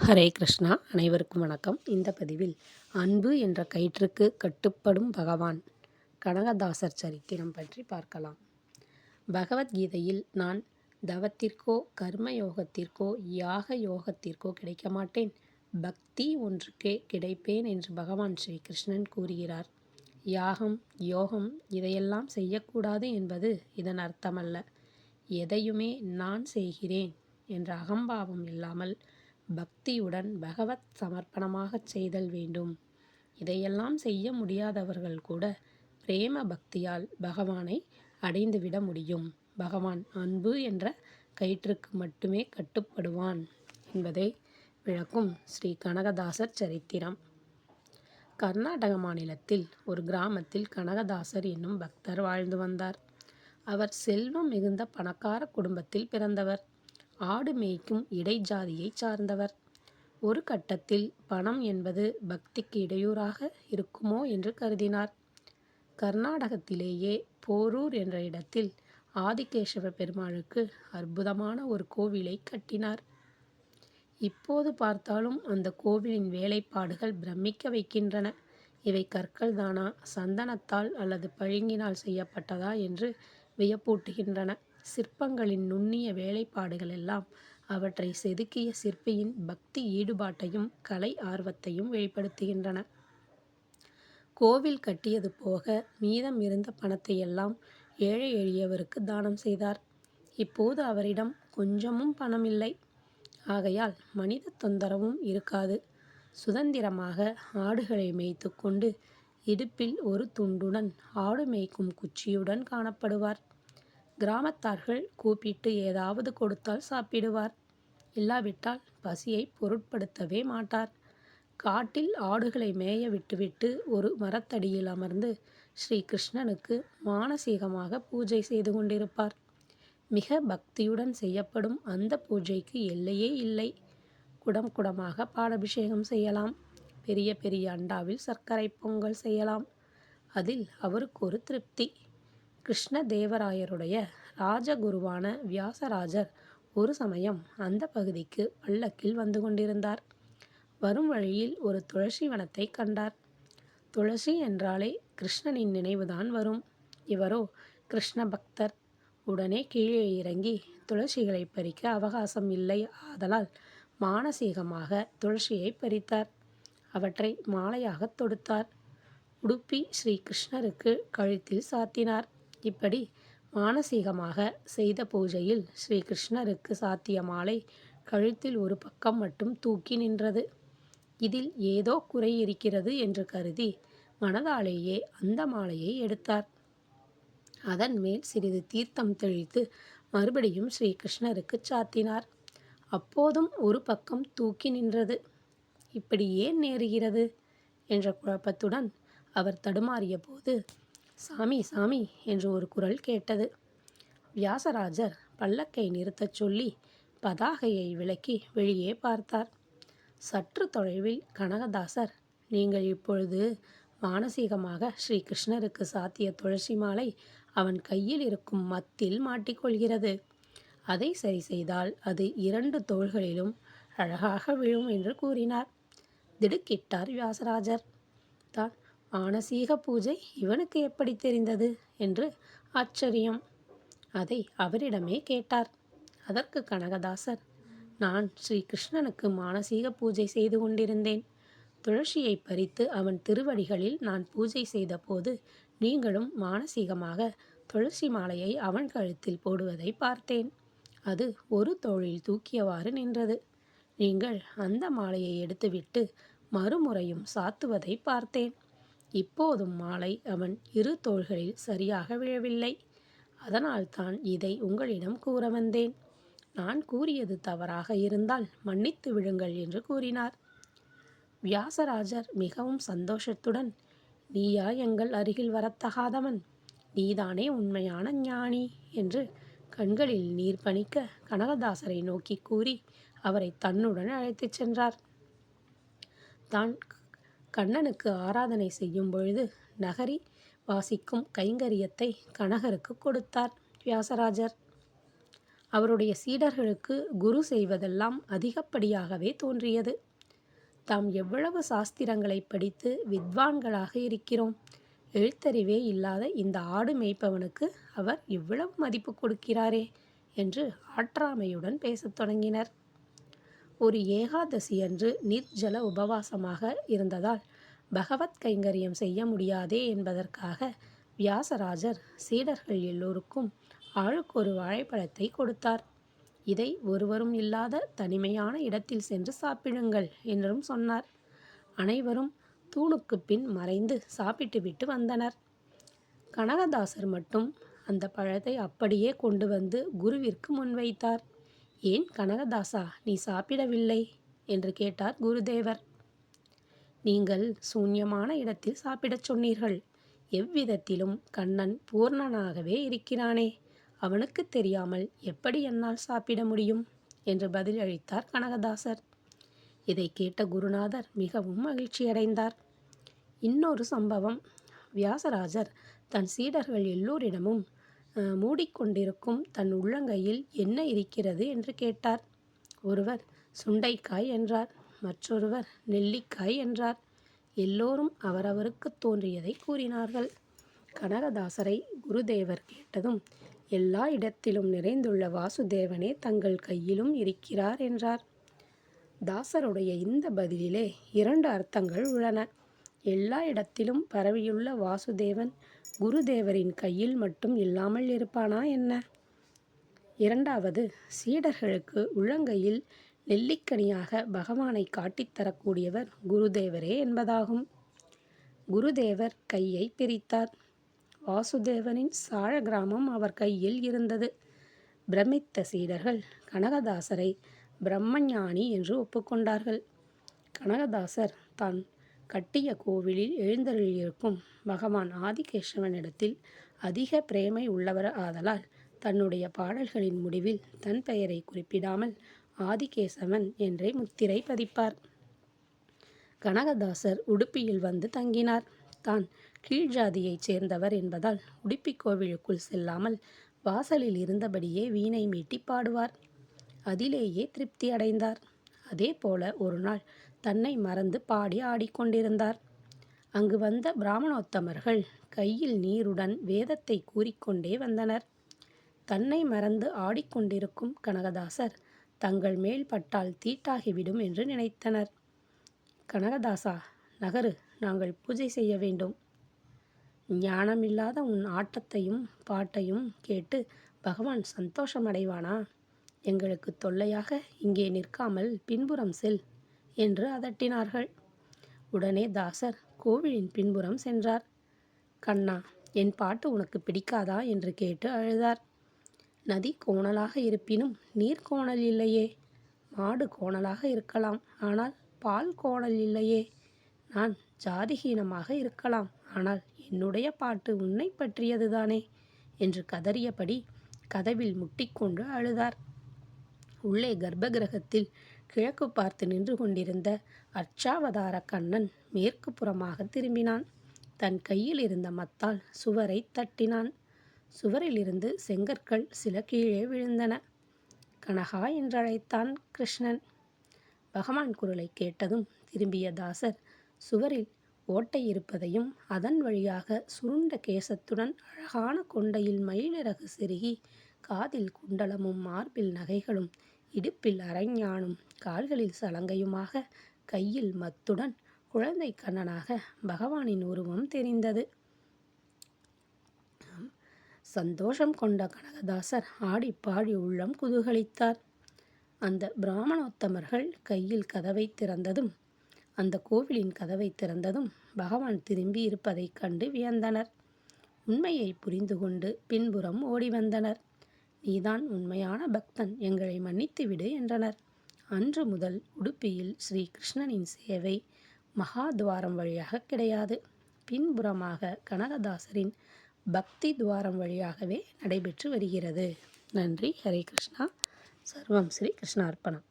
ஹரே கிருஷ்ணா அனைவருக்கும் வணக்கம். இந்த பதிவில் அன்பு என்ற கயிற்றுக்கு கட்டுப்படும் பகவான் கனகதாசர் சரித்திரம் பற்றி பார்க்கலாம். பகவத்கீதையில் நான் தவத்திற்கோ கர்ம யோகத்திற்கோ யாக யோகத்திற்கோ கிடைக்க மாட்டேன் பக்தி ஒன்றுக்கே கிடைப்பேன் என்று பகவான் ஸ்ரீ கிருஷ்ணன் கூறுகிறார். யாகம் யோகம் இதையெல்லாம் செய்யக்கூடாது என்பது இதன் அர்த்தமல்ல. எதையுமே நான் செய்கிறேன் என்ற அகம்பாவம் இல்லாமல் பக்தியுடன் பகவத் சமர்ப்பணமாகச் செய்தல் வேண்டும். இதையெல்லாம் செய்ய முடியாதவர்கள் கூட பிரேம பக்தியால் பகவானை அடைந்துவிட முடியும். பகவான் அன்பு என்ற கயிற்றுக்கு மட்டுமே கட்டுப்படுவான் என்பதை விளக்கும் ஸ்ரீ கனகதாசர் சரித்திரம். கர்நாடக மாநிலத்தில் ஒரு கிராமத்தில் கனகதாசர் என்னும் பக்தர் வாழ்ந்து வந்தார். அவர் செல்வம் மிகுந்த பணக்கார குடும்பத்தில் பிறந்தவர். ஆடு மேய்க்கும் இடைஜாதியைச் சார்ந்தவர். ஒரு கட்டத்தில் பணம் என்பது பக்திக்கு இடையூறாக இருக்குமோ என்று கருதினார். கர்நாடகத்திலேயே போரூர் என்ற இடத்தில் ஆதிகேசவ பெருமாளுக்கு அற்புதமான ஒரு கோவிலை கட்டினார். இப்போது பார்த்தாலும் அந்த கோவிலின் வேலைப்பாடுகள் பிரமிக்க வைக்கின்றன. இவை கற்கள் தானா சந்தனத்தால் அல்லது பழுங்கினால் செய்யப்பட்டதா? என்று வியப்பூட்டுகின்றன. சிற்பங்களின் நுண்ணிய வேலைப்பாடுகள் எல்லாம் அவற்றை செதுக்கிய சிற்பியின் பக்தி ஈடுபாட்டையும் கலை ஆர்வத்தையும் வெளிப்படுத்துகின்றன. கோவில் கட்டியது போக மீதம் இருந்த பணத்தை எல்லாம் ஏழை எளியவருக்கு தானம் செய்தார். இப்போது அவரிடம் கொஞ்சமும் பணம் இல்லை. ஆகையால் மனித தொந்தரவும் இருக்காது. சுதந்திரமாக ஆடுகளை மேய்த்து கொண்டு இடுப்பில் ஒரு துண்டுடன் ஆடு மேய்க்கும் குச்சியுடன் காணப்படுவார். கிராமத்தார்கள் கூப்பிட்டு ஏதாவது கொடுத்தால் சாப்பிடுவார். இல்லாவிட்டால் பசியை பொருட்படுத்தவே மாட்டார். காட்டில் ஆடுகளை மேய விட்டுவிட்டு ஒரு மரத்தடியில் அமர்ந்து ஸ்ரீ கிருஷ்ணனுக்கு மானசீகமாக பூஜை செய்து கொண்டிருப்பார். மிக பக்தியுடன் செய்யப்படும் அந்த பூஜைக்கு எல்லையே இல்லை. குடம் குடமாக பாடபிஷேகம் செய்யலாம். பெரிய பெரிய அண்டாவில் சர்க்கரை பொங்கல் செய்யலாம். அதில் அவருக்கு ஒரு திருப்தி. கிருஷ்ணதேவராயருடைய ராஜகுருவான வியாசராஜர் ஒரு சமயம் அந்த பகுதிக்கு பல்லக்கில் வந்து கொண்டிருந்தார். வரும் வழியில் ஒரு துளசி வனத்தை கண்டார். துளசி என்றாலே கிருஷ்ணனின் நினைவுதான் வரும். இவரோ கிருஷ்ண பக்தர் உடனே கீழே இறங்கி துளசிகளை பறிக்க அவகாசம் இல்லை. ஆதலால் மானசீகமாக துளசியை பறித்தார். அவற்றை மாலையாக தொடுத்தார். உடுப்பி ஸ்ரீ கிருஷ்ணருக்கு கழுத்தில் சாத்தினார். இப்படி மானசீகமாக செய்த பூஜையில் ஸ்ரீகிருஷ்ணருக்கு சாத்திய மாலை கழுத்தில் ஒரு பக்கம் மட்டும் தூக்கி நின்றது. இதில் ஏதோ குறை இருக்கிறது என்று கருதி மனதாலேயே அந்த மாலையை எடுத்தார். அதன் மேல் சிறிது தீர்த்தம் தெளித்து மறுபடியும் ஸ்ரீகிருஷ்ணருக்கு சாத்தினார். அப்போதும் ஒரு பக்கம் தூக்கி நின்றது. இப்படி ஏன் நேருகிறது? என்ற குழப்பத்துடன் அவர் தடுமாறிய போது சாமி சாமி என்று ஒரு குரல் கேட்டது. வியாசராஜர் பல்லக்கை நிறுத்தச் சொல்லி பதாகையை விலக்கி வெளியே பார்த்தார். சற்று தொலைவில் கனகதாசர் நீங்கள் இப்பொழுது மானசீகமாக ஸ்ரீகிருஷ்ணருக்கு சாத்திய துளசி மாலை அவன் கையில் இருக்கும் மத்தில் மாட்டிக்கொள்கிறது. அதை சரி செய்தால் அது இரண்டு தோள்களிலும் அழகாக விழும் என்று கூறினார். திடுக்கிட்டார் வியாசராஜர். தான் மானசீக பூஜை இவனுக்கு எப்படி தெரிந்தது? என்று ஆச்சரியம். அதை அவரிடமே கேட்டார். அதற்கு கனகதாசர் நான் ஸ்ரீ கிருஷ்ணனுக்கு மானசீக பூஜை செய்து கொண்டிருந்தேன். துளசியை பறித்து அவன் திருவடிகளில் நான் பூஜை செய்தபோது நீங்களும் மானசீகமாக துளசி மாலையை அவன் கழுத்தில் போடுவதை பார்த்தேன். அது ஒரு தோளில் தூக்கியவாறு நின்றது. நீங்கள் அந்த மாலையை எடுத்துவிட்டு மறுமுறையும் சாத்துவதை பார்த்தேன். இப்போதும் மாலை அவன் இரு தோள்களில் சரியாக விழவில்லை. அதனால்தான் இதை உங்களிடம் கூற வந்தேன். நான் கூறியது தவறாக இருந்தால் மன்னித்து விடுங்கள் என்று கூறினார். வியாசராஜர் மிகவும் சந்தோஷத்துடன் நீயா எங்கள் அருகில் வரத்தகாதவன்? நீதானே உண்மையான ஞானி என்று கண்களில் நீர் பணிக்க கனகதாசரை நோக்கி கூறி அவரை தன்னுடன் அழைத்துச் சென்றார். தான் கண்ணனுக்கு ஆராதனை செய்யும் பொழுது நகரி வாசிக்கும் கைங்கரியத்தை கனகருக்கு கொடுத்தார் வியாசராஜர். அவருடைய சீடர்களுக்கு குரு செய்வதெல்லாம் அதிகப்படியாகவே தோன்றியது. தாம் எவ்வளவு சாஸ்திரங்களை படித்து வித்வான்களாக இருக்கிறோம். எழுத்தறிவே இல்லாத இந்த ஆடு மேய்ப்பவனுக்கு அவர் இவ்வளவு மதிப்பு கொடுக்கிறாரே என்று ஆற்றாமையுடன் பேசத் தொடங்கினர். ஒரு ஏகாதசி அன்று நிர்ஜல உபவாசமாக இருந்ததால் பகவத் கைங்கரியம் செய்ய முடியாதே என்பதற்காக வியாசராஜர் சீடர்கள் எல்லோருக்கும் ஆளுக்கு ஒரு வாழைப்பழத்தை கொடுத்தார். இதை ஒருவரும் இல்லாத தனிமையான இடத்தில் சென்று சாப்பிடுங்கள் என்றும் சொன்னார். அனைவரும் தூணுக்கு பின் மறைந்து சாப்பிட்டுவிட்டு வந்தனர். கனகதாசர் மட்டும் அந்த பழத்தை அப்படியே கொண்டு வந்து குருவிற்கு முன்வைத்தார். ஏன் கனகதாசா நீ சாப்பிடவில்லை? என்று கேட்டார் குருதேவர். நீங்கள் சூன்யமான இடத்தில் சாப்பிடச் சொன்னீர்கள். எவ்விதத்திலும் கண்ணன் பூர்ணனாகவே இருக்கிறானே. அவனுக்கு தெரியாமல் எப்படி என்னால் சாப்பிட முடியும்? என்று பதிலளித்தார் கனகதாசர். இதை கேட்ட குருநாதர் மிகவும் மகிழ்ச்சியடைந்தார். இன்னொரு சம்பவம். வியாசராஜர் தன் சீடர்கள் எல்லோரிடமும் மூடிக்கொண்டிருக்கும் தன் உள்ளங்கையில் என்ன இருக்கிறது என்று கேட்டார். ஒருவர் சுண்டைக்காய் என்றார். மற்றொருவர் நெல்லிக்காய் என்றார். எல்லோரும் அவரவருக்கு தோன்றியதை கூறினார்கள். கனகதாசரை குருதேவர் கேட்டதும் எல்லா இடத்திலும் நிறைந்துள்ள வாசுதேவனே தங்கள் கையிலும் இருக்கிறார் என்றார். தாசருடைய இந்த பதிலிலே இரண்டு அர்த்தங்கள் உள்ளன. எல்லா இடத்திலும் பரவியுள்ள வாசுதேவன் குருதேவரின் கையில் மட்டும் இல்லாமல் இருப்பானா என்ன? இரண்டாவது சீடர்களுக்கு உள்ளங்கையில் நெல்லிக்கனியாக பகவானை காட்டித்தரக்கூடியவர் குருதேவரே என்பதாகும். குருதேவர் கையை பிரித்தார். வாசுதேவனின் சாழ கிராமம் அவர் கையில் இருந்தது. பிரமித்த சீடர்கள் கனகதாசரை பிரம்மஞானி என்று ஒப்புக்கொண்டார்கள். கனகதாசர் தான் கட்டிய கோவிலில் எழுந்தருளியிருக்கும் பகவான் ஆதிகேசவனிடத்தில் அதிக பிரேமை உள்ளவர் ஆதலால் தன்னுடைய பாடல்களின் முடிவில் தன் பெயரை குறிப்பிடாமல் ஆதிகேசவன் என்றே முத்திரை பதிப்பார். கனகதாசர் உடுப்பியில் வந்து தங்கினார். தான் கீழ்ஜாதியைச் சேர்ந்தவர் என்பதால் உடுப்பி கோவிலுக்குள் செல்லாமல் வாசலில் இருந்தபடியே வீணை மீட்டி பாடுவார். அதிலேயே திருப்தி அடைந்தார். அதே போல ஒரு நாள் தன்னை மறந்து பாடி ஆடிக்கொண்டிருந்தார் அங்கு வந்த பிராமணோத்தமர்கள் கையில் நீருடன் வேதத்தை கூறிக்கொண்டே வந்தனர். தன்னை மறந்து ஆடிக்கொண்டிருக்கும் கனகதாசர் தங்கள் மேல் பட்டால் தீட்டாகிவிடும் என்று நினைத்தனர். கனகதாசா நகரு நாங்கள் பூஜை செய்ய வேண்டும். ஞானமில்லாத உன் ஆட்டத்தையும் பாட்டையும் கேட்டு பகவான் சந்தோஷமடைவானா? எங்களுக்கு தொல்லையாக இங்கே நிற்காமல் பின்புறம் செல். என்று அதட்டினார்கள். உடனே தாசர் கோவிலின் பின்புறம் சென்றார். கண்ணா என் பாட்டு உனக்கு பிடிக்காதா? என்று கேட்டு அழுதார். நதி கோணலாக இருப்பினும் நீர் கோணல் இல்லையே. மாடு கோணலாக இருக்கலாம். ஆனால் பால் கோணல் இல்லையே. நான் ஜாதிஹீனமாக இருக்கலாம். ஆனால் என்னுடைய பாட்டு உன்னை பற்றியதுதானே? என்று கதறியபடி கதவில் முட்டிக்கொண்டு அழுதார். உள்ளே கர்ப்பகிரகத்தில் கிழக்கு பார்த்து நின்று கொண்டிருந்த அர்ச்சாவதார கண்ணன் மேற்கு புறமாக திரும்பினான். தன் கையில் இருந்த மத்தால் சுவரை தட்டினான். சுவரிலிருந்து செங்கற்கள் சில கீழே விழுந்தன. கனகா என்றழைத்தான் கிருஷ்ணன். பகவான் குரலை கேட்டதும் திரும்பிய தாசர் சுவரில் ஓட்டை இருப்பதையும் அதன் வழியாக சுருண்ட கேசத்துடன் அழகான கொண்டையில் மயிலிறகு செருகி காதில் குண்டலமும் மார்பில் நகைகளும் இடுப்பில் அரைஞானும் கால்களில் சலங்கையுமாக கையில் மத்துடன் குழந்தை கண்ணனாக பகவானின் உருவம் தெரிந்தது. சந்தோஷம் கொண்ட கனகதாசர் ஆடி பாடி உள்ளம் குதூகலித்தார். அந்த பிராமணோத்தமர்கள் கையில் கதவை திறந்ததும் அந்த கோவிலின் கதவை திறந்ததும் பகவான் திரும்பி இருப்பதைக் கண்டு வியந்தனர். உண்மையை புரிந்து கொண்டு பின்புறம் ஓடி வந்தனர் நீதான் உண்மையான பக்தன் எங்களை மன்னித்து விடு என்றனர். அன்று முதல் உடுப்பியில் ஸ்ரீ கிருஷ்ணனின் சேவை மகாத்வாரம் வழியாக கிடையாது. பின்புறமாக கனகதாசரின் பக்தி துவாரம் வழியாகவே நடைபெற்று வருகிறது. நன்றி. ஹரே கிருஷ்ணா. சர்வம் ஸ்ரீ கிருஷ்ணார்ப்பணம்.